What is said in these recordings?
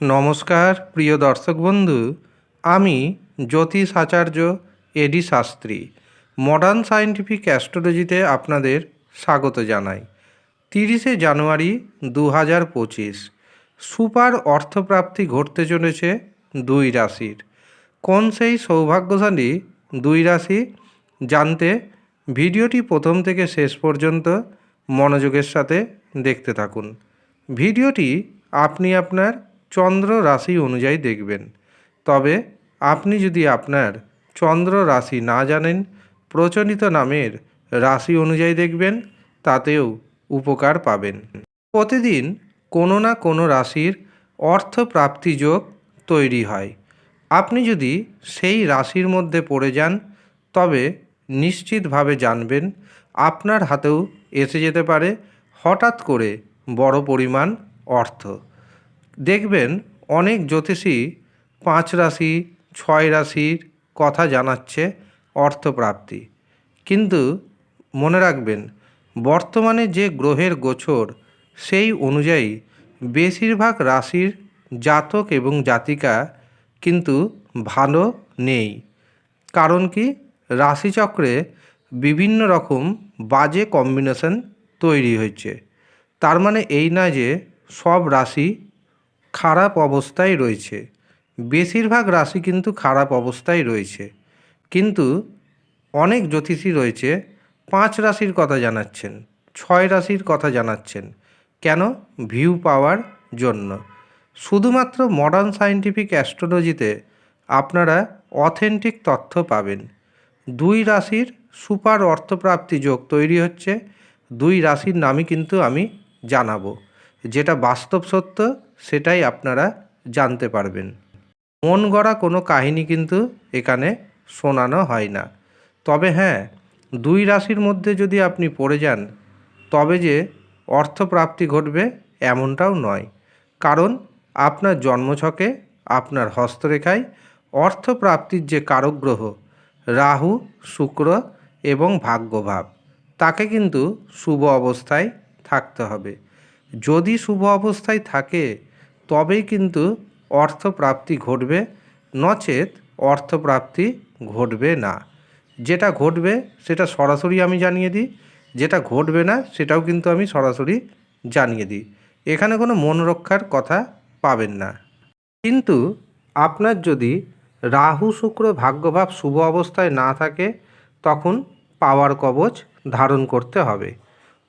নমস্কার, প্রিয় দর্শক বন্ধু। আমি জ্যোতিষ আচার্য A D Shastri. Modern scientific অ্যাস্ট্রোলজিতে আপনাদের স্বাগত জানাই। তিরিশে জানুয়ারি দু হাজার পঁচিশ। সুপার অর্থপ্রাপ্তি ঘটতে চলেছে দুই রাশির। কোন সেই সৌভাগ্যশালী দুই রাশি? জানতে ভিডিওটি প্রথম থেকে শেষ পর্যন্ত মনোযোগের সাথে দেখতে থাকুন। ভিডিওটি আপনি আপনার চন্দ্র রাশি অনুযায়ী দেখবেন। তবে আপনি যদি আপনার চন্দ্র রাশি না জানেন, প্রচলিত নামের রাশি অনুযায়ী দেখবেন, তাতেও উপকার পাবেন। প্রতিদিন কোনো না কোনো রাশির অর্থ প্রাপ্তি যোগ তৈরি হয়। আপনি যদি সেই রাশির মধ্যে পড়ে যান, তবে নিশ্চিতভাবে জানবেন আপনার হাতেও এসে যেতে পারে হঠাৎ করে বড় পরিমাণ অর্থ। দেখবেন অনেক জ্যোতিষী পাঁচ রাশি, ছয় রাশির কথা জানাচ্ছে অর্থপ্রাপ্তি। কিন্তু মনে রাখবেন, বর্তমানে যে গ্রহের গোচর, সেই অনুযায়ী বেশিরভাগ রাশির জাতক এবং জাতিকা কিন্তু ভালো নেই। কারণ কি? রাশিচক্রে বিভিন্ন রকম বাজে কম্বিনেশন তৈরি হয়েছে। তার মানে এই না যে সব রাশি খারাপ অবস্থায় রয়েছে। বেশিরভাগ রাশি কিন্তু খারাপ অবস্থায় রয়েছে। কিন্তু অনেক জ্যোতিষী রয়েছে, পাঁচ রাশির কথা জানাচ্ছেন, ছয় রাশির কথা জানাচ্ছেন। কেন? ভিউ পাওয়ার জন্য। শুধুমাত্র মডার্ন সায়েন্টিফিক অ্যাস্ট্রোলজিতে আপনারা অথেন্টিক তথ্য পাবেন। দুই রাশির সুপার অর্থপ্রাপ্তি যোগ তৈরি হচ্ছে, দুই রাশির নামই কিন্তু আমি জানাব। যেটা বাস্তব সত্য, সেটাই আপনারা জানতে পারবেন। মন গড়া কোনো কাহিনী কিন্তু এখানে শোনানো হয় না। তবে হ্যাঁ দুই রাশির মধ্যে যদি আপনি পড়ে যান, তবে যে অর্থপ্রাপ্তি ঘটবে এমনটাও নয়। কারণ আপনার জন্মছকে, আপনার হস্তরেখায় অর্থপ্রাপ্তির যে কারক গ্রহ রাহু, শুক্র এবং ভাগ্যভাব, তাকে কিন্তু শুভ অবস্থায় থাকতে হবে। যদি শুভ অবস্থায় থাকে, তবেই কিন্তু অর্থপ্রাপ্তি ঘটবে, নচেত অর্থপ্রাপ্তি ঘটবে না। যেটা ঘটবে, সেটা সরাসরি আমি জানিয়ে দিই, যেটা ঘটবে না, সেটাও কিন্তু আমি সরাসরি জানিয়ে দিই। এখানে কোনো মন রক্ষার কথা পাবেন না। কিন্তু আপনার যদি রাহু শুক্র ভাগ্যভাব শুভ অবস্থায় না থাকে, তখন পাওয়ার কবচ ধারণ করতে হবে।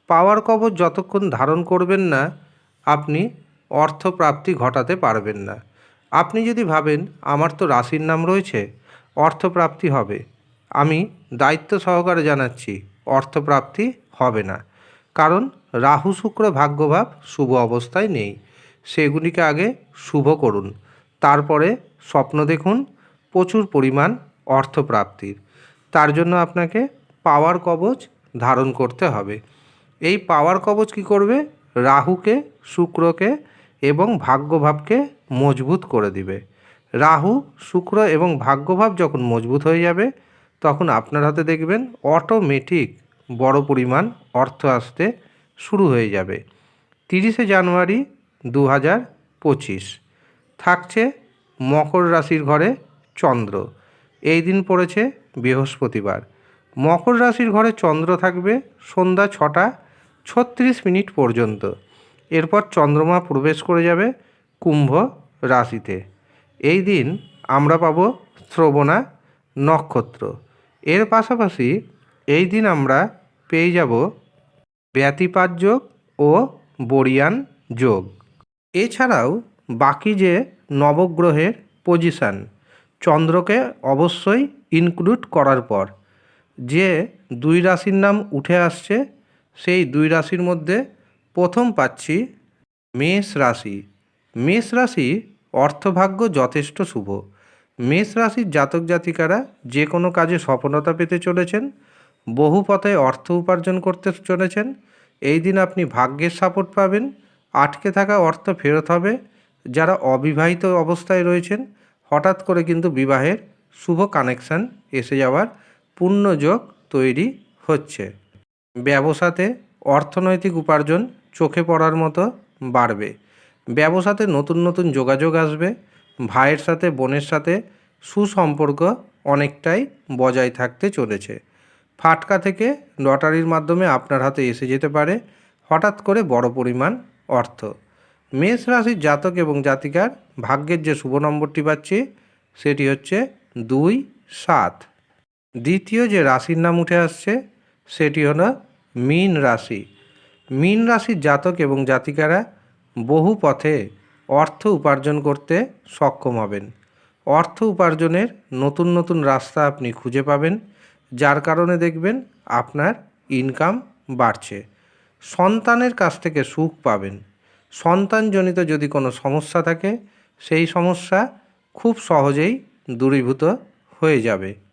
পাওয়ার কবচ যতক্ষণ ধারণ করবেন না, আপনি অর্থপ্রাপ্তি ঘটাতে পারবেন না। আপনি যদি ভাবেন, আমার তো রাশির নাম রয়েছে, অর্থপ্রাপ্তি হবে। আমি দায়িত্ব সহকারে জানাচ্ছি, অর্থপ্রাপ্তি হবে না। কারণ রাহু শুক্র ভাগ্যভাব শুভ অবস্থায় নেই। সেগুলিকে আগে শুভ করুন। তারপরে স্বপ্ন দেখুন, প্রচুর পরিমাণ অর্থপ্রাপ্তির। তার জন্য আপনাকে পাওয়ার কবচ ধারণ করতে হবে। এই পাওয়ার কবচ কী করবে? রাহুকে, শুক্রকে এবং ভাগ্যভাবকে মজবুত করে দিবে। রাহু, শুক্র এবং ভাগ্যভাব যখন মজবুত হয়ে যাবে, তখন আপনার হাতে দেখবেন অটোমেটিক বড় পরিমাণ অর্থ আসতে শুরু হয়ে যাবে। তিরিশে জানুয়ারি দু হাজার পঁচিশ। থাকছে মকর রাশির ঘরে চন্দ্র। এই দিন পড়েছে বৃহস্পতিবার। মকর রাশির ঘরে চন্দ্র থাকবে সন্ধ্যা ছটা ছত্রিশ মিনিট পর্যন্ত। এরপর চন্দ্রমা প্রবেশ করে যাবে কুম্ভ রাশিতে। এই দিন আমরা পাবো শ্রবণা নক্ষত্র। এর পাশাপাশি এই দিন আমরা পেয়ে যাব ব্যতিপাত যোগ ও বরিয়ান যোগ। এছাড়াও বাকি যে নবগ্রহের পজিশান চন্দ্রকে অবশ্যই ইনক্লুড করার পর, যে দুই রাশির নাম উঠে আসছে সেই দুই রাশির মধ্যে প্রথম পাচ্ছি মেষ রাশি। মেষ রাশি অর্থভাগ্য যথেষ্ট শুভ। মেষ রাশির জাতক জাতিকারা যে কোনো কাজে সফলতা পেতে চলেছেন, বহু পথে অর্থ উপার্জন করতে চলেছেন। এই দিন আপনি ভাগ্যের সাপোর্ট পাবেন, আটকে থাকা অর্থ ফেরত হবে। যারা অবিবাহিত অবস্থায় রয়েছেন, হঠাৎ করে কিন্তু বিবাহের শুভ কানেকশান এসে যাওয়ার পূর্ণযোগ তৈরি হচ্ছে। ব্যবসাতে অর্থনৈতিক উপার্জন চোখে পড়ার মতো বাড়বে। ব্যবসাতে নতুন নতুন যোগাযোগ আসবে। ভাইয়ের সাথে, বোনের সাথে সুসম্পর্ক অনেকটাই বজায় থাকতে চলেছে। ফাটকা থেকে লটারির মাধ্যমে আপনার হাতে এসে যেতে পারে হঠাৎ করে বড় পরিমাণ অর্থ। মেষ রাশির জাতক এবং জাতিকার ভাগ্যের যে শুভ নম্বরটি পাচ্ছি, সেটি হচ্ছে দুই সাত। দ্বিতীয় যে রাশির নাম উঠে আসছে সেটি হলো মীন রাশি। মীন রাশির জাতক এবং জাতিকারা বহু পথে অর্থ উপার্জন করতে সক্ষম হবেন। অর্থ উপার্জনের নতুন নতুন রাস্তা আপনি খুঁজে পাবেন, যার কারণে দেখবেন আপনার ইনকাম বাড়ছে। সন্তানের কাছ থেকে সুখ পাবেন। সন্তানজনিত যদি কোনো সমস্যা থাকে, সেই সমস্যা খুব সহজেই দূরীভূত হয়ে যাবে।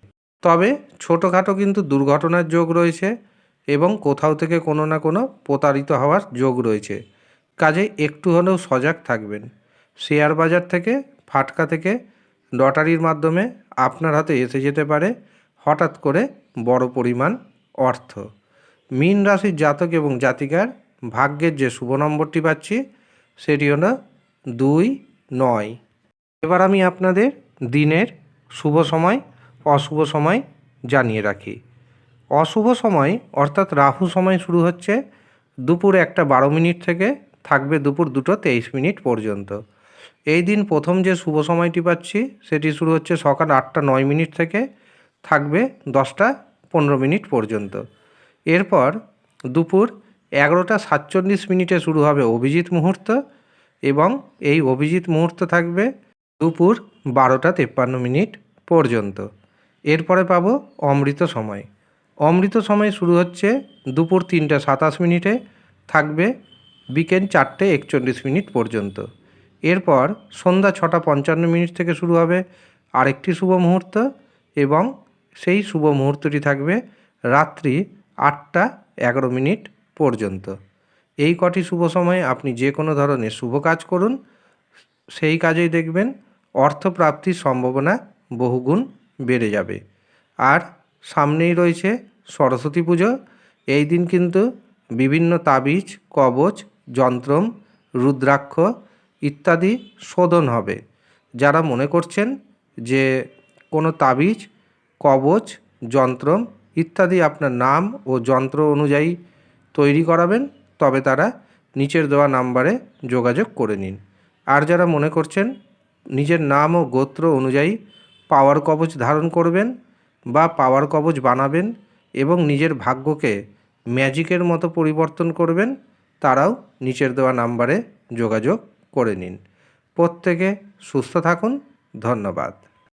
তবে ছোটোখাটো কিন্তু দুর্ঘটনার যোগ রয়েছে এবং কোথাও থেকে কোনো না কোনো প্রতারিত হওয়ার যোগ রয়েছে। কাজে একটু হলেও সজাগ থাকবেন। শেয়ার বাজার থেকে, ফাটকা থেকে, লটারির মাধ্যমে আপনার হাতে এসে যেতে পারে হঠাৎ করে বড় পরিমাণ অর্থ। মীন রাশির জাতক এবং জাতিকার ভাগ্যের যে শুভ নম্বরটি পাচ্ছি, সেটি হলো দুই নয়। এবার আমি আপনাদের দিনের শুভ সময় অশুভ সময় জানিয়ে রাখি। অশুভ সময় অর্থাৎ রাহু সময় শুরু হচ্ছে দুপুর একটা বারো মিনিট থেকে থাকবে দুপুর দুটো তেইশ মিনিট পর্যন্ত। এই দিন প্রথম যে শুভ সময়টি পাচ্ছি সেটি শুরু হচ্ছে সকাল আটটা নয় মিনিট থেকে থাকবে দশটা পনেরো মিনিট পর্যন্ত। এরপর দুপুর এগারোটা সাতচল্লিশ মিনিটে শুরু হবে অভিজিৎ মুহূর্ত এবং এই অভিজিৎ মুহূর্ত থাকবে দুপুর বারোটা তেপ্পান্ন মিনিট পর্যন্ত। এরপরে পাবো অমৃত সময়। অমৃত সময় শুরু হচ্ছে দুপুর তিনটে সাতাশ মিনিটে, থাকবে বিকেল চারটে একচল্লিশ মিনিট পর্যন্ত। এরপর সন্ধ্যা ছটা পঞ্চান্ন মিনিট থেকে শুরু হবে আরেকটি শুভ মুহূর্ত এবং সেই শুভ মুহূর্তটি থাকবে রাত্রি আটটা এগারো মিনিট পর্যন্ত। এই কটি শুভ সময়ে আপনি যে কোনো ধরনের শুভ কাজ করুন। সেই কাজেই দেখবেন অর্থপ্রাপ্তির সম্ভাবনা বহুগুণ বেড়ে যাবে। আর সামনেই রয়েছে সরস্বতী পুজো। এই দিন কিন্তু বিভিন্ন তাবিজ, কবচ, যন্ত্রম, রুদ্রাক্ষ ইত্যাদি শোধন হবে। যারা মনে করছেন যে কোনো তাবিজ, কবচ, যন্ত্রম ইত্যাদি আপনার নাম ও যন্ত্র অনুযায়ী তৈরি করাবেন, তবে তারা নিচের দেওয়া নাম্বারে যোগাযোগ করে নিন। আর যারা মনে করছেন নিজের নাম ও গোত্র অনুযায়ী পাওয়ার কবচ ধারণ করবেন বা পাওয়ার কবচ বানাবেন এবং নিজের ভাগ্যকে ম্যাজিকের মতো পরিবর্তন করবেন, তারাও নিচের দেওয়া নাম্বারে যোগাযোগ করে নিন। প্রত্যেকে সুস্থ থাকুন। ধন্যবাদ।